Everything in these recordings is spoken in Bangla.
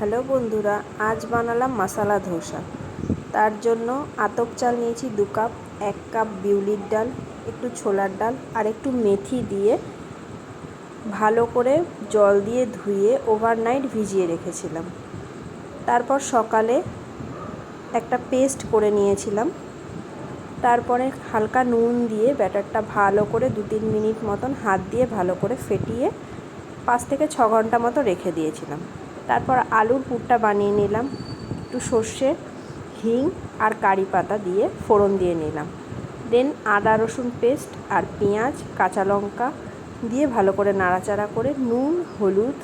হ্যালো বন্ধুরা, আজ বানালাম মশালা ধোসা। তার জন্য আতপ চাল নিয়েছি দু কাপ, এক কাপ বিউলির ডাল, একটু ছোলার ডাল আর একটু মেথি দিয়ে ভালো করে জল দিয়ে ধুয়ে ওভারনাইট ভিজিয়ে রেখেছিলাম। তারপর সকালে একটা পেস্ট করে নিয়েছিলাম। তারপরে হালকা নুন দিয়ে ব্যাটারটা ভালো করে দু তিন মিনিট মতন হাত দিয়ে ভালো করে ফেটিয়ে পাঁচ থেকে ছ ঘণ্টা মতো রেখে দিয়েছিলাম। তারপর আলুর পুরটা বানিয়ে নিলাম, একটু সর্ষে, হিং আর কারি পাতা দিয়ে ফোড়ন দিয়ে নিলাম। দেন আদা, রসুন পেস্ট আর পেঁয়াজ, কাঁচা লঙ্কা দিয়ে ভালো করে নাড়াচাড়া করে নুন, হলুদ,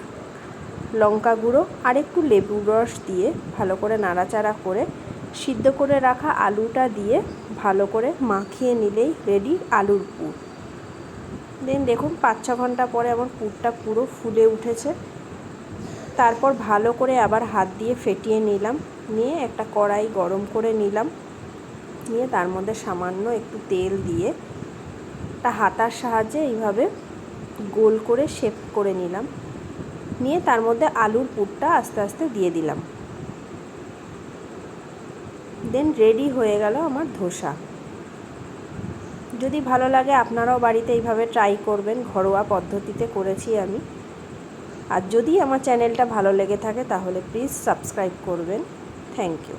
লঙ্কা গুঁড়ো আর একটু লেবু রস দিয়ে ভালো করে নাড়াচাড়া করে সিদ্ধ করে রাখা আলুটা দিয়ে ভালো করে মাখিয়ে নিলেই রেডি আলুর পুর। দেন দেখুন পাঁচ ছ ঘণ্টা পরে আমার পুরটা পুরো ফুলে উঠেছে। তারপর ভালো করে আবার হাত দিয়ে ফেটিয়ে নিলাম। নিয়ে একটা কড়াই গরম করে নিলাম। নিয়ে তার মধ্যে সামান্য একটু তেল দিয়ে তা হাতার সাহায্যে এইভাবে গোল করে শেপ করে নিলাম। নিয়ে তার মধ্যে আলুর পুরটা আস্তে আস্তে দিয়ে দিলাম। দেন রেডি হয়ে গেল আমার ধোসা। যদি ভালো লাগে আপনারাও বাড়িতে এইভাবে ট্রাই করবেন। ঘরোয়া পদ্ধতিতে করেছি আমি। আর যদি আমার চ্যানেলটা ভালো লেগে থাকে তাহলে প্লিজ সাবস্ক্রাইব করবেন। Thank you.